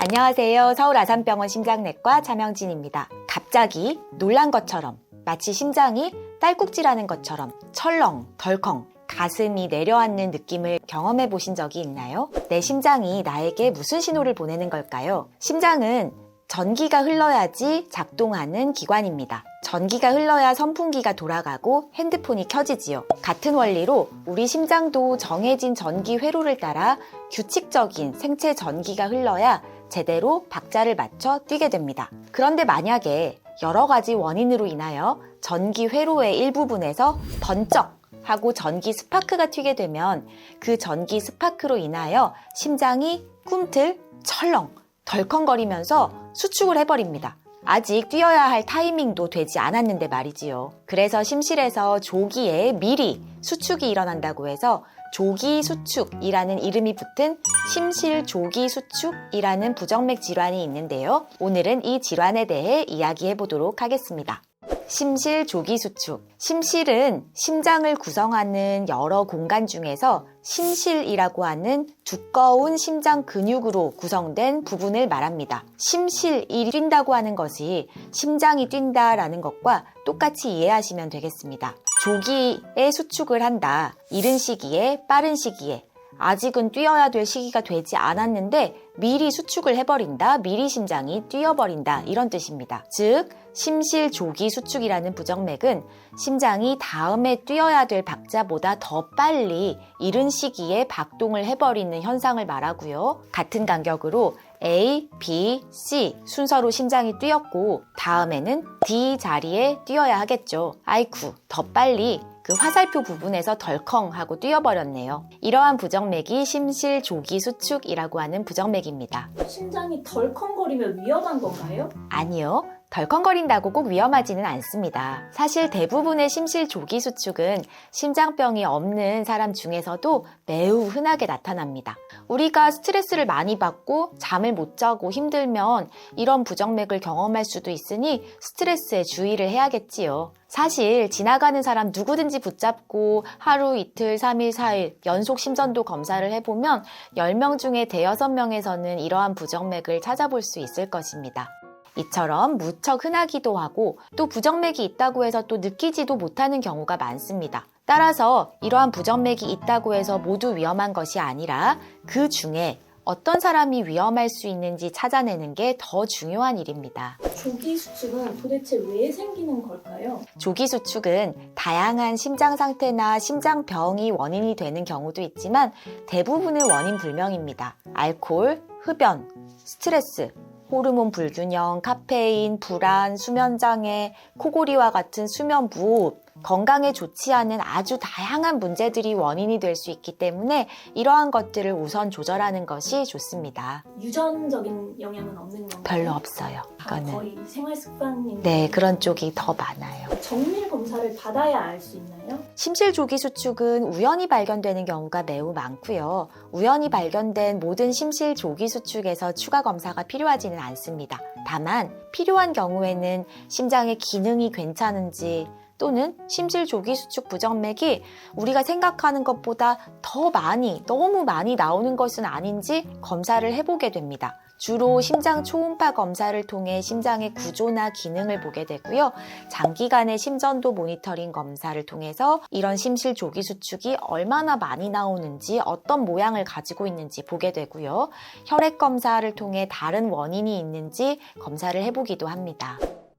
안녕하세요. 서울 아산병원 심장내과 차명진입니다. 갑자기 놀란 것처럼 마치 심장이 딸꾹질하는 것처럼 철렁, 덜컹, 가슴이 내려앉는 느낌을 경험해 보신 적이 있나요? 내 심장이 나에게 무슨 신호를 보내는 걸까요? 심장은 전기가 흘러야지 작동하는 기관입니다. 전기가 흘러야 선풍기가 돌아가고 핸드폰이 켜지지요. 같은 원리로 우리 심장도 정해진 전기 회로를 따라 규칙적인 생체 전기가 흘러야 제대로 박자를 맞춰 뛰게 됩니다. 그런데 만약에 여러 가지 원인으로 인하여 전기 회로의 일부분에서 번쩍 하고 전기 스파크가 튀게 되면 그 전기 스파크로 인하여 심장이 꿈틀, 철렁, 덜컹거리면서 수축을 해버립니다. 아직 뛰어야 할 타이밍도 되지 않았는데 말이지요. 그래서 심실에서 조기에 미리 수축이 일어난다고 해서 조기 수축이라는 이름이 붙은 심실 조기 수축이라는 부정맥 질환이 있는데요. 오늘은 이 질환에 대해 이야기해 보도록 하겠습니다. 심실 조기 수축. 심실은 심장을 구성하는 여러 공간 중에서 심실이라고 하는 두꺼운 심장 근육으로 구성된 부분을 말합니다. 심실이 뛴다고 하는 것이 심장이 뛴다라는 것과 똑같이 이해하시면 되겠습니다. 조기에 수축을 한다. 이른 시기에 빠른 시기에 아직은 뛰어야 될 시기가 되지 않았는데 미리 수축을 해버린다, 미리 심장이 뛰어버린다 이런 뜻입니다. 즉 심실 조기 수축이라는 부정맥은 심장이 다음에 뛰어야 될 박자보다 더 빨리 이른 시기에 박동을 해버리는 현상을 말하고요. 같은 간격으로 A, B, C 순서로 심장이 뛰었고 다음에는 D 자리에 뛰어야 하겠죠. 아이쿠, 더 빨리 그 화살표 부분에서 덜컹 하고 뛰어버렸네요. 이러한 부정맥이 심실 조기 수축이라고 하는 부정맥입니다. 심장이 덜컹거리면 위험한 건가요? 아니요. 덜컹거린다고 꼭 위험하지는 않습니다. 사실 대부분의 심실 조기 수축은 심장병이 없는 사람 중에서도 매우 흔하게 나타납니다. 우리가 스트레스를 많이 받고 잠을 못 자고 힘들면 이런 부정맥을 경험할 수도 있으니 스트레스에 주의를 해야겠지요. 사실 지나가는 사람 누구든지 붙잡고 하루 이틀, 3일, 4일 연속 심전도 검사를 해보면 10명 중에 대여섯 명에서는 이러한 부정맥을 찾아볼 수 있을 것입니다. 이처럼 무척 흔하기도 하고 또 부정맥이 있다고 해서 또 느끼지도 못하는 경우가 많습니다. 따라서 이러한 부정맥이 있다고 해서 모두 위험한 것이 아니라 그 중에 어떤 사람이 위험할 수 있는지 찾아내는 게 더 중요한 일입니다. 조기 수축은 도대체 왜 생기는 걸까요? 조기 수축은 다양한 심장 상태나 심장병이 원인이 되는 경우도 있지만 대부분은 원인 불명입니다. 알코올, 흡연, 스트레스, 호르몬 불균형, 카페인, 불안, 수면 장애, 코골이와 같은 수면 무호흡, 건강에 좋지 않은 아주 다양한 문제들이 원인이 될 수 있기 때문에 이러한 것들을 우선 조절하는 것이 좋습니다. 유전적인 영향은 없는 건가요? 별로 없어요. 다 이거는. 거의 생활 습관인 네, 그런 쪽이 더 많아요. 정밀 검사를 받아야 알 수 있나요? 심실 조기 수축은 우연히 발견되는 경우가 매우 많고요. 우연히 발견된 모든 심실 조기 수축에서 추가 검사가 필요하지는 않습니다. 다만 필요한 경우에는 심장의 기능이 괜찮은지 또는 심실 조기 수축 부정맥이 우리가 생각하는 것보다 더 많이, 너무 많이 나오는 것은 아닌지 검사를 해보게 됩니다. 주로 심장 초음파 검사를 통해 심장의 구조나 기능을 보게 되고요. 장기간의 심전도 모니터링 검사를 통해서 이런 심실 조기 수축이 얼마나 많이 나오는지 어떤 모양을 가지고 있는지 보게 되고요. 혈액 검사를 통해 다른 원인이 있는지 검사를 해보기도 합니다.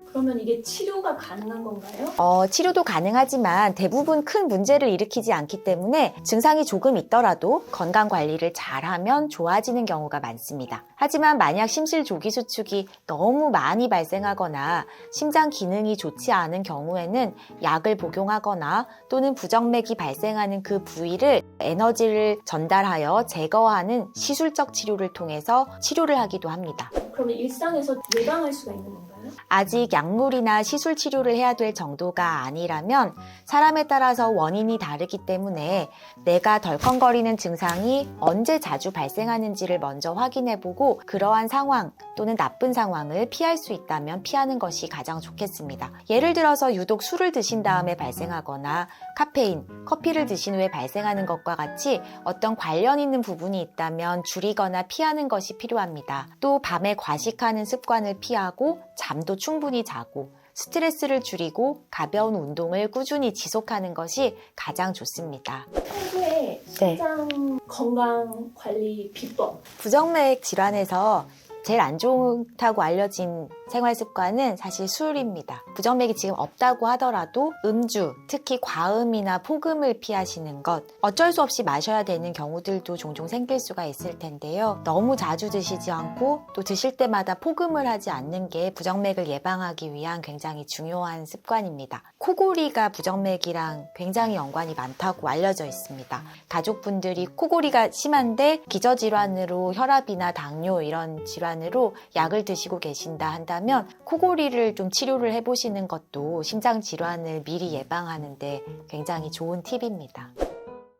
그러면 이게 치료가 가능한 건가요? 어, 치료도 가능하지만 대부분 큰 문제를 일으키지 않기 때문에 증상이 조금 있더라도 건강 관리를 잘하면 좋아지는 경우가 많습니다. 하지만 만약 심실 조기 수축이 너무 많이 발생하거나 심장 기능이 좋지 않은 경우에는 약을 복용하거나 또는 부정맥이 발생하는 그 부위를 에너지를 전달하여 제거하는 시술적 치료를 통해서 치료를 하기도 합니다. 그러면 일상에서 예방할 수가 있는 건가요? 아직 약물이나 시술 치료를 해야 될 정도가 아니라면 사람에 따라서 원인이 다르기 때문에 내가 덜컹거리는 증상이 언제 자주 발생하는지를 먼저 확인해 보고 그러한 상황 또는 나쁜 상황을 피할 수 있다면 피하는 것이 가장 좋겠습니다. 예를 들어서 유독 술을 드신 다음에 발생하거나 카페인, 커피를 드신 후에 발생하는 것과 같이 어떤 관련 있는 부분이 있다면 줄이거나 피하는 것이 필요합니다. 또 밤에 과식하는 습관을 피하고 잠도 충분히 자고 스트레스를 줄이고 가벼운 운동을 꾸준히 지속하는 것이 가장 좋습니다. 평소에 신장 건강 관리 비법 부정맥 질환에서 제일 안 좋다고 알려진 생활 습관은 사실 술입니다. 부정맥이 지금 없다고 하더라도 음주, 특히 과음이나 폭음을 피하시는 것, 어쩔 수 없이 마셔야 되는 경우들도 종종 생길 수가 있을 텐데요. 너무 자주 드시지 않고 또 드실 때마다 폭음을 하지 않는 게 부정맥을 예방하기 위한 굉장히 중요한 습관입니다. 코골이가 부정맥이랑 굉장히 연관이 많다고 알려져 있습니다. 가족분들이 코골이가 심한데 기저질환으로 혈압이나 당뇨 이런 질환으로 약을 드시고 계신다 한다 면 코골이를 좀 치료를 해보시는 것도 심장 질환을 미리 예방하는데 굉장히 좋은 팁입니다.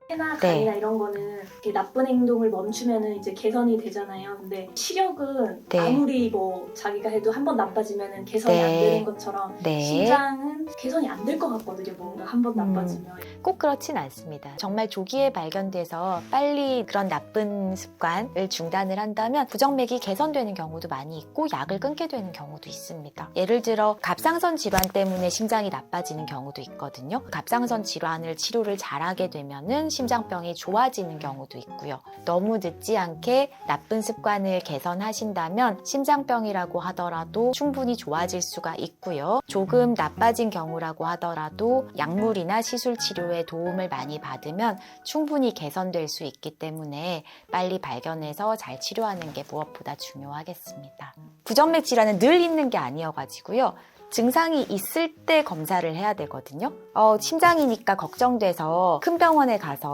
해나 네. 간이나 이런 거는 이렇게 나쁜 행동을 멈추면은 이제 개선이 되잖아요. 근데 시력은 네. 아무리 뭐 자기가 해도 한 번 나빠지면은 개선이 네. 안 되는 것처럼 네. 신장은 개선이 안 될 것 같거든요. 뭔가 한번 음. 나빠지면. 꼭 그렇진 않습니다. 정말 조기에 발견돼서 빨리 그런 나쁜 습관을 중단을 한다면 부정맥이 개선되는 경우도 많이 있고 약을 끊게 되는 경우도 있습니다. 예를 들어 갑상선 질환 때문에 심장이 나빠지는 경우도 있거든요. 갑상선 질환을 치료를 잘하게 되면은 심장병이 좋아지는 경우도 있고요. 너무 늦지 않게 나쁜 습관을 개선하신다면 심장병이라고 하더라도 충분히 좋아질 수가 있고요. 조금 나빠진 경우라고 하더라도 약물이나 시술 치료의 도움을 많이 받으면 충분히 개선될 수 있기 때문에 빨리 발견해서 잘 치료하는 게 무엇보다 중요하겠습니다. 부정맥 질환은 늘 있는 게 아니어가지고요. 증상이 있을 때 검사를 해야 되거든요. 어, 심장이니까 걱정돼서 큰 병원에 가서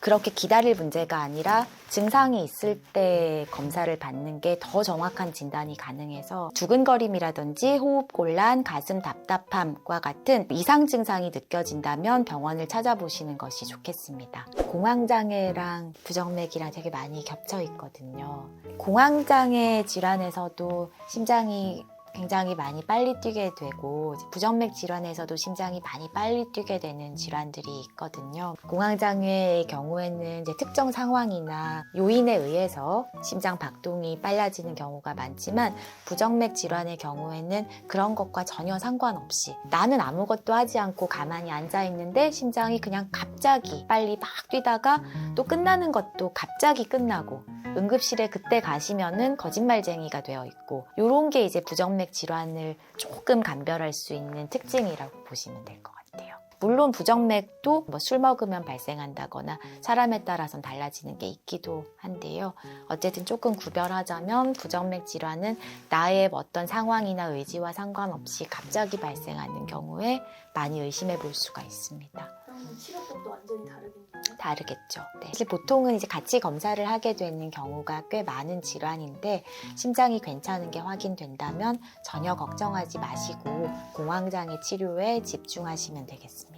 그렇게 기다릴 문제가 아니라 증상이 있을 때 검사를 받는 게 더 정확한 진단이 가능해서 두근거림이라든지 호흡곤란, 가슴 답답함과 같은 이상 증상이 느껴진다면 병원을 찾아보시는 것이 좋겠습니다. 공황장애랑 부정맥이랑 되게 많이 겹쳐 있거든요. 공황장애 질환에서도 심장이 굉장히 많이 빨리 뛰게 되고 부정맥 질환에서도 심장이 많이 빨리 뛰게 되는 질환들이 있거든요. 공황장애의 경우에는 특정 상황이나 요인에 의해서 심장 박동이 빨라지는 경우가 많지만 부정맥 질환의 경우에는 그런 것과 전혀 상관없이 나는 아무것도 하지 않고 가만히 앉아 있는데 심장이 그냥 갑자기 빨리 막 뛰다가 또 끝나는 것도 갑자기 끝나고 응급실에 그때 가시면은 거짓말쟁이가 되어 있고 요런 게 이제 부정맥 질환을 조금 감별할 수 있는 특징이라고 보시면 될 것 같아요. 물론 부정맥도 뭐 술 먹으면 발생한다거나 사람에 따라서는 달라지는 게 있기도 한데요. 어쨌든 조금 구별하자면 부정맥 질환은 나의 어떤 상황이나 의지와 상관없이 갑자기 발생하는 경우에 많이 의심해 볼 수가 있습니다. 치료법도 완전히 다르겠네요. 다르겠죠. 네. 사실 보통은 이제 같이 검사를 하게 되는 경우가 꽤 많은 질환인데 심장이 괜찮은 게 확인된다면 전혀 걱정하지 마시고 공황장애 치료에 집중하시면 되겠습니다.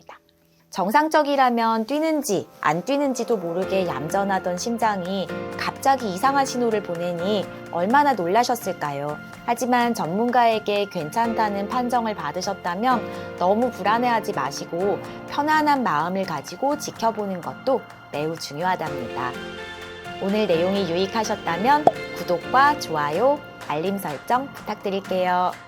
정상적이라면 뛰는지 안 뛰는지도 모르게 얌전하던 심장이 갑자기 이상한 신호를 보내니 얼마나 놀라셨을까요? 하지만 전문가에게 괜찮다는 판정을 받으셨다면 너무 불안해하지 마시고 편안한 마음을 가지고 지켜보는 것도 매우 중요하답니다. 오늘 내용이 유익하셨다면 구독과 좋아요, 알림 설정 부탁드릴게요.